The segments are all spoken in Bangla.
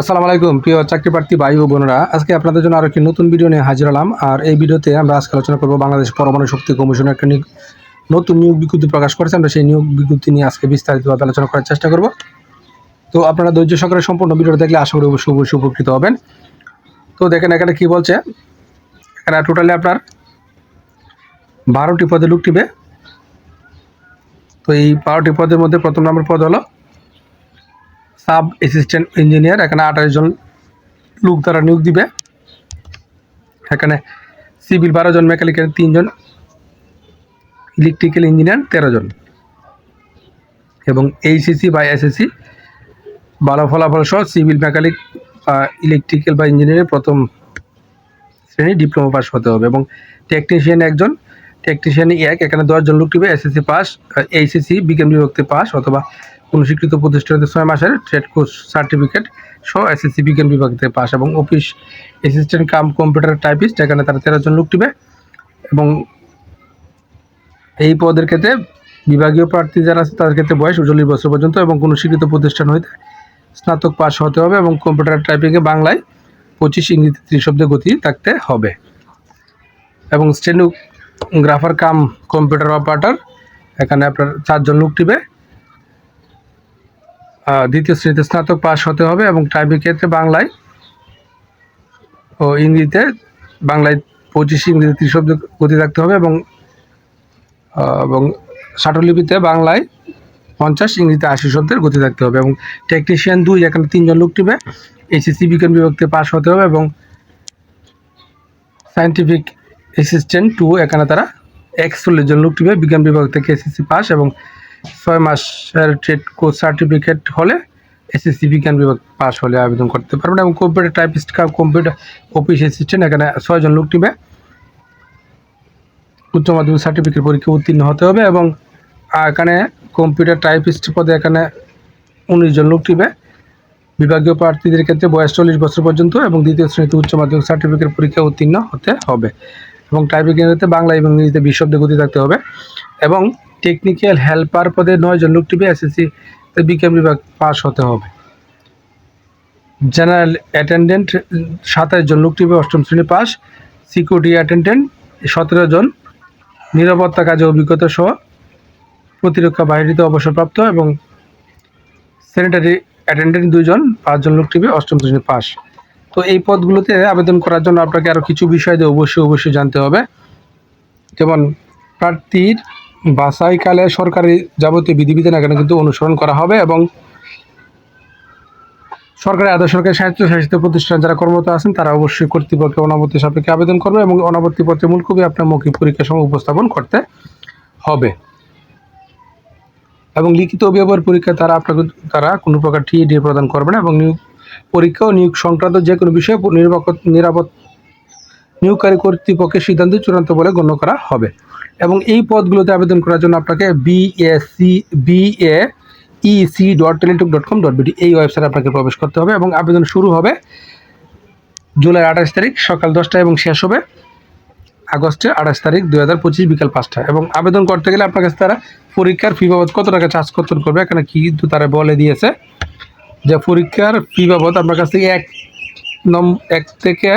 আসসালামু আলাইকুম, প্রিয় চাকরি প্রার্থী ভাই ও বোনেরা। আজকে আপনাদের জন্য আরও একটি নতুন ভিডিও নিয়ে হাজির হলাম। আর এই ভিডিওতে আমরা আজকে আলোচনা করব বাংলাদেশ পরমাণু শক্তি কমিশনের একটা নতুন নিয়োগ বিজ্ঞপ্তি প্রকাশ করেছে। আমরা সেই নিয়োগ বিজ্ঞপ্তি নিয়ে আজকে বিস্তারিতভাবে আলোচনা করার চেষ্টা করব। তো আপনারা ধৈর্য সহকারে সম্পূর্ণ ভিডিওটা দেখলে আশা করি অবশ্যই উপকৃত হবেন। তো দেখেন এখানে কি বলছে? এখানে টোটালি আপনার বারোটি পদে লোক তো এই বারোটি পদের মধ্যে প্রথম নম্বর পদ হলো সাব অ্যাসিস্ট্যান্ট ইঞ্জিনিয়ার এখানে আঠাশ জন লোক তারা নিয়োগ দিবে। এখানে সিভিল বারো জন মেকানিক্যাল তিনজন ইলেকট্রিক্যাল ইঞ্জিনিয়ার তেরো জন। এবং এইচএসসি বা এসএসসি ভালো ফলাফল সহ সিভিল মেকানিক বা ইলেকট্রিক্যাল বা ইঞ্জিনিয়ারের প্রথম শ্রেণি ডিপ্লোমা পাস হতে হবে। এবং টেকনিশিয়ান একজন টেকনিশিয়ান এক, এখানে দশজন লোক টিবে এসএসসি পাস এইচএসসি বিজ্ঞান বিভক্তি পাস অথবা কোনো স্বীকৃত প্রতিষ্ঠানে ছয় মাসের ট্রেড কোর্স সার্টিফিকেট সহ এসএসসি বিজ্ঞান বিভাগ থেকে পাস এবং office assistant cum computer typist এখানে তারা তেরো জন লোক টিবে এবং এই পদের ক্ষেত্রে বিভাগীয় প্রার্থী যারা আছে, তাদের ক্ষেত্রে বয়স চল্লিশ বছর পর্যন্ত এবং কোনো স্বীকৃত প্রতিষ্ঠান হইতে স্নাতক পাস হতে হবে এবং কম্পিউটার টাইপিংয়ে বাংলায় পঁচিশ ইংরেজি ত্রিশ শব্দে গতি থাকতে হবে। এবং স্টেনোগ্রাফার কাম কম্পিউটার অপারেটার এখানে আপনার চারজন লোক টিবে দ্বিতীয় শ্রেণীতে স্নাতক পাশ হতে হবে এবং টাইপিং ক্ষেত্রে বাংলায় ও ইংরেজিতে বাংলায় পঁচিশ ইংরেজি ত্রিশ শব্দ গতি থাকতে হবে এবং এবং ষাটলিপিতে বাংলায় পঞ্চাশ, ইংরেজিতে আশি শব্দের গতি থাকতে হবে এবং টেকনিশিয়ান দুই, এখানে তিনজন লোক টিবে এইচএসসি বিজ্ঞান বিভাগতে পাস হতে হবে এবং সায়েন্টিফিক অ্যাসিস্ট্যান্ট টু এখানে তারা একচল্লিশ জন লোক টিবে বিজ্ঞান বিভাগ থেকে এসএসসি পাস এবং ছয় মাসের ট্রেড কোর্স সার্টিফিকেট হলে এসএসসি বিজ্ঞান বিভাগ পাস হলে আবেদন করতে পারবেন এবং computer typist computer office assistant এখানে ছয়জন লোক টিবে উচ্চ মাধ্যমিক সার্টিফিকেট পরীক্ষা উত্তীর্ণ হতে হবে এবং এখানে কম্পিউটার টাইপিস্ট পদে এখানে উনিশ জন লোক টিবে বিভাগীয় প্রার্থীদের ক্ষেত্রে বয়স চল্লিশ বছর পর্যন্ত এবং দ্বিতীয় শ্রেণীতে উচ্চ মাধ্যমিক সার্টিফিকেট পরীক্ষা উত্তীর্ণ হতে হবে। এবং টাইপিং বাংলা এবং ইংরেজিতে বিশ শব্দে গতি থাকতে হবে। এবং টেকনিক্যাল হেল্পার পদে নয় জন লোক টিবে এসএসসি বিজ্ঞান বিভাগ পাস হতে হবে। জেনারেল অ্যাটেন্ডেন্ট সাতাশ জন লোক টিবে অষ্টম শ্রেণি পাস সিকিউরিটি অ্যাটেন্ডেন্ট সতেরো জন, নিরাপত্তা কাজে অভিজ্ঞতা সহ প্রতিরক্ষা বাহিনীতে অবসরপ্রাপ্ত এবং স্যানিটারি অ্যাটেন্ডেন্ট দুজন পাঁচজন লোক টিভি অষ্টম শ্রেণি পাস তো এই পদগুলোতে আবেদন করার জন্য আপনাকে আরও কিছু বিষয় দিয়ে অবশ্যই অবশ্যই জানতে হবে। যেমন প্রার্থীর বাছাইকালে সরকারি যাবতীয় বিধিবিধান এখানে কিন্তু অনুসরণ করা হবে এবং সরকারি আধা সরকারি স্বায়ত্তশাসিত প্রতিষ্ঠান যারা কর্মরত আছেন, তারা অবশ্যই কর্তৃপক্ষের অনাবত্তি সাপেক্ষে আবেদন করবে এবং অনাবত্তি পত্রে মূল কপি আপনার মৌখিক পরীক্ষার সময় উপস্থাপন করতে হবে। এবং লিখিত অভিভাবক পরীক্ষা তারা আপনাকে তারা কোনো প্রকার টিএডি প্রদান করবে না এবং নিয়োগ, পরীক্ষা ও নিয়োগ সংক্রান্ত যে কোনো বিষয়ে নিরাপদ নিয়োগকারী কর্তৃপক্ষের সিদ্ধান্ত চূড়ান্ত বলে গণ্য করা হবে। এবং এই পদগুলোতে আবেদন করার জন্য আপনাকে BSC BA EC dot Teletalk dot com dot BD এই ওয়েবসাইটে আপনাকে প্রবেশ করতে হবে এবং আবেদন শুরু হবে জুলাই আঠাশ তারিখ সকাল দশটায় এবং শেষ হবে আগস্টের আঠাশ তারিখ দুই হাজার পঁচিশ বিকাল পাঁচটা। এবং আবেদন করতে গেলে আপনার কাছে তারা পরীক্ষার ফি বাবদ কত টাকা চার্জ করতে করবে, এখানে কিন্তু তারা বলে দিয়েছে যে পরীক্ষার ফি বাবদ আপনার কাছ থেকে এক নম এক থেকে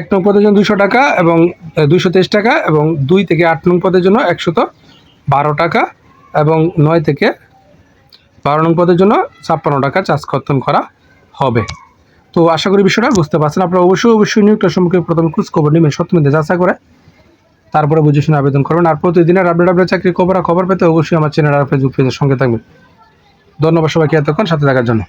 এক নং পদের জন্য দুশো টাকা এবং দুশো তেইশ টাকা এবং দুই থেকে আট নং পদের জন্য একশত বারো টাকা এবং নয় থেকে বারো নং পদের জন্য ছাপ্পান্ন টাকা চার্জ কর্তন করা হবে। তো আশা করি বিষয়টা বুঝতে পারছেন। আপনারা অবশ্যই অবশ্যই নিয়োগটা সম্পর্কে প্রথমে খোঁজ খবর নেবেন সত্যমিতে যাচাই করে তারপরে বুঝে শুনে আবেদন করবেন। আর প্রতিদিনের আপডেট আপডেট চাকরি খবর খবর পেতে অবশ্যই আমার চ্যানেল আর ফেসবুক পেজের সঙ্গে থাকবেন। ধন্যবাদ সবাইকে এতক্ষণ সাথে থাকার জন্য।